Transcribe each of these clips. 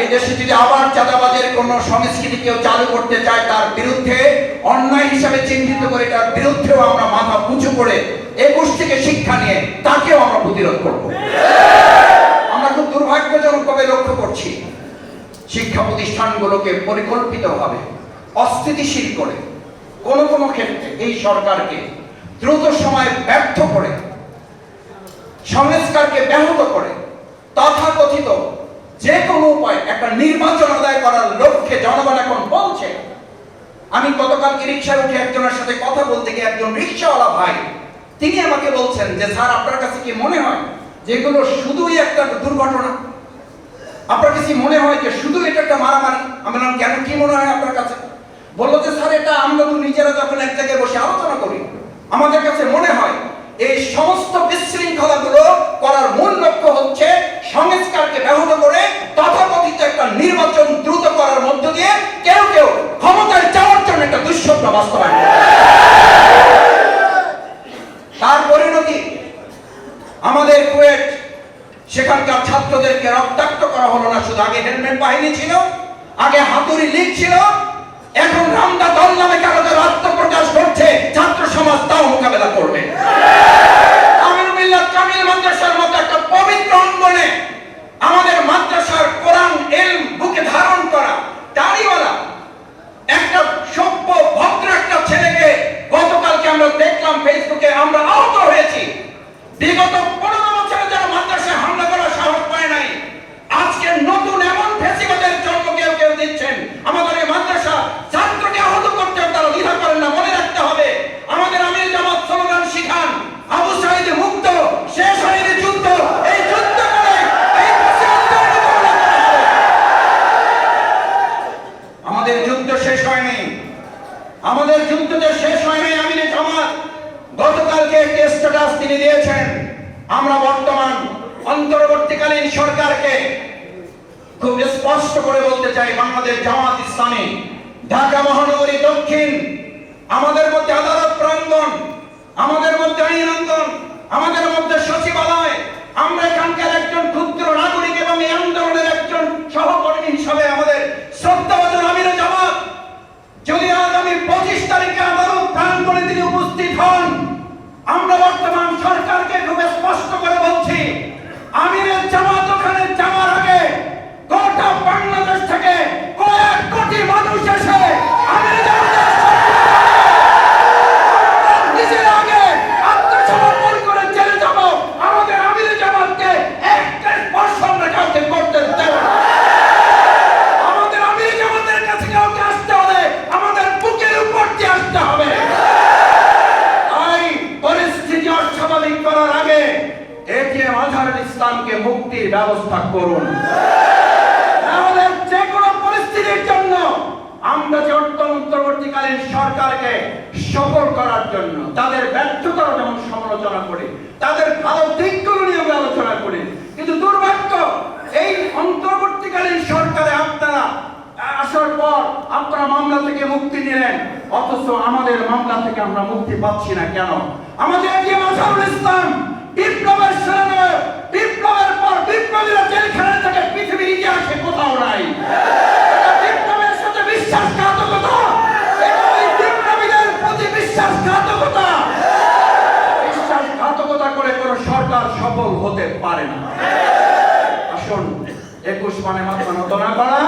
এই দেশে যদি আবার চাঁদাবাজের কোন সংস্কৃতি কেউ চালু করতে চায়, তার বিরুদ্ধে অন্যায় হিসাবে চিহ্নিত করে তার বিরুদ্ধেও আমরা মাথা উঁচু করে একুশ থেকে শিক্ষা নিয়ে তাকেও আমরা প্রতিরোধ করব। আমরা খুব লক্ষ্য করছি, শিক্ষা প্রতিষ্ঠানগুলোকে পরিকল্পিতভাবে অস্থিতিশীল করে কোন কোন ক্ষেত্রে এই সরকারকে দ্রুত সময়ে ব্যর্থ করে, সংস্কারকে ব্যাহত করে তথাকথিত যে কোনো উপায় একটা নির্বাচন আদায় করার লক্ষ্যে জনগণ এখন বলছে। আমি গতকালকে রিক্সার উঠে একজনের সাথে কথা বলতে গিয়ে একজন রিক্সাওয়ালা ভাই, তিনি আমাকে বলছেন যে, স্যার, আপনার কাছে কি মনে হয় যেগুলো শুধুই একটা দুর্ঘটনা? আপনার কাছে মনে হয় যে শুধু এটা একটা মারামারি? আমি বললাম, কেন? কি মনে হয় আপনার কাছে? বলল যে, স্যার, এটা আমরা তো নিজেরা যখন এক জায়গায় বসে আলোচনা করি, আমাদের কাছে মনে হয় এই সমস্ত বিশৃঙ্খলাগুলো করার মূল লক্ষ্য হচ্ছে সংস্কারকে ব্যাহত করে তথাকথিত একটা নির্বাচন দ্রুত করার মধ্য দিয়ে কেউ কেউ ক্ষমতায় যাওয়ার জন্য একটা দুঃস্বপ্ন বাস্তবায়ন করে। তার পরিণতি আমাদের কুয়েট সেখানকার ছাত্রদেরকে রক্তাক্ত করা হলো না, শুধু আগে হেলমেট বাহিনী ছিল, আগে হাতুড়ি লীগ ছিল। এখন রামদা দল নামে কারও কারও আত্মপ্রকাশ করছে, ছাত্র সমাজ তাও মোকাবেলা করবে। কামিল মাদ্রাসার মতো একটা পবিত্র অঙ্গনে আমাদের মাদ্রাসার কোরআন এলম বুকে ধারণ করা দাড়িওয়ালা, একটা সভ্য, ভদ্র একটা ছেলেকে গতকালকে আমরা দেখলাম ফেসবুকে আমরা আহত হয়েছি। বিগত পনেরো বছরে যারা মাদ্রাসায় হামলা করার সাহস পায় নাই আজকে নতুন এমন ফেসিবাদের জন্ম কেউ কেউ দিচ্ছেন আমাদের এই মাদ্রাসা ছাত্রকে আহত করতেও তারা দ্বিধা করেন না মনে রাখতে হবে আমাদের আমির জামাত স্লোগান শিখান আবু সাইদ মুক্ত শেষ হয়নি যুদ্ধ এই যুদ্ধ করে এই ফ্যাসিবাদকে মোকাবিলা করা হবে। আমাদের যুদ্ধ শেষ হয়নি যে শেষ হয়নি আমিরে জামাত। গতকালকে একটি স্ট্যাটাস তিনি দিয়েছেন। আমরা বর্তমান অন্তর্বর্তীকালীন সরকারকে খুব স্পষ্ট করে বলতে চাই, বাংলাদেশ জামাত ইসলামী, ঢাকা মহানগরী দক্ষিণ, আমাদের মধ্যে আদালত প্রাঙ্গণ, আমাদের মধ্যে আইন অঙ্গন আমাদের মধ্যে সচিবালয় আমরা এখানকার একজন ক্ষুদ্র নাগরিক এবং এই আন্দোলনের একজন সহকর্মী হিসাবে আমাদের শ্রদ্ধাভাজন আমিরে জামাত যদি আগামী পঁচিশ তারিখে আদালত প্রাঙ্গণে তিনি উপস্থিত হন আমরা বর্তমান সরকারকে খুব স্পষ্ট করে বলছি আমিরের জামাত ওখানে যাওয়ার আগে গোটা বাংলাদেশ থেকে কয়েক কোটি মানুষ এসে আমিরের জামাতের আমরা নিজের আগে আত্মসমর্পণ করে জেলে যাব আমাদের আমিরের জামাতকে একটা স্পর্শ আমরা কাউকে করতে দেব না আমাদের আমির জামাতের কাছে কাউকে আসতে হলে আমাদের বুকের উপর দিয়ে আসতে হবে তাই পরিস্থিতি অস্বাভাবিক করার আগে এটিএম আজহারুল ইসলামকে মুক্তির ব্যবস্থা করুন। তাহলে যে কোনো পরিস্থিতির জন্য আমরা যে অন্তর্বর্তীকালীন সরকারকে সফল করার জন্য, তাদের ব্যর্থতার যেমন সমালোচনা করি, তাদের ভালো দিকগুলো নিয়ে আলোচনা করি, কিন্তু দুর্ভাগ্য এই অন্তর্বর্তীকালীন সরকারে আপনারা আসার পর আপনারা মামলা থেকে মুক্তি নিলেন। অথচ আমাদের মামলা থেকে আমরা মুক্তি পাচ্ছি না কেন? আমাদের যে মাসারুল ইসলাম বিপ্লবের সেনানায়ক বিপ্লবের পর বিপ্লবীরা জেলখানা থেকে, পৃথিবীর ইতিহাসে কোথাও নাই। বিপ্লবের সাথে বিশ্বাসঘাতকতা সফল হতে পারে না। আসুন, একুশ মানে মাথা নত না করা।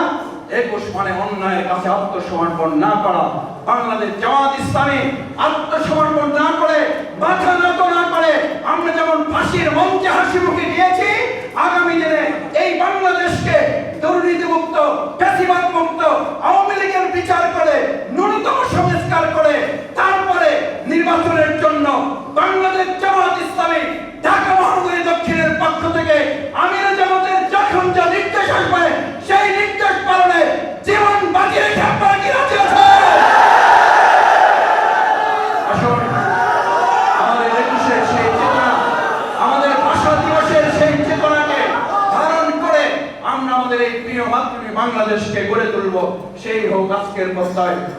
একুশ মানে অন্যায়ের কাছে আত্মসমর্পণ না করা। বাংলাদেশ জামাত ইসলামী আত্মসমর্পণ না করে মাথা নত না করে, আমরা যেমন ফাঁসির মঞ্চে হাসি মুখে আগামী দিনে এই বাংলাদেশকে দুর্নীতিমুক্ত ফ্যাসিবাদ মুক্ত আওয়ামী লীগের বিচার করে ন্যূনতম সংস্কার করে তারপরে নির্বাচনের জন্য বাংলাদেশ জামাত ইসলামী ঢাকা মহানগরী দক্ষিণের পক্ষ থেকে আমির জামাতের যখন যা নির্দেশ আসবে সেই নির্দেশ পালনে জীবন বাজি রেখে আপনারা কি রাজি আছেন আসুন আমাদের একুশের সেই চেতনা আমাদের ভাষা দিবসের সেই চেতনাকে ধারণ করে মাতৃভূমি বাংলাদেশকে গড়ে তুলব সেই হোক আজকের প্রত্যয়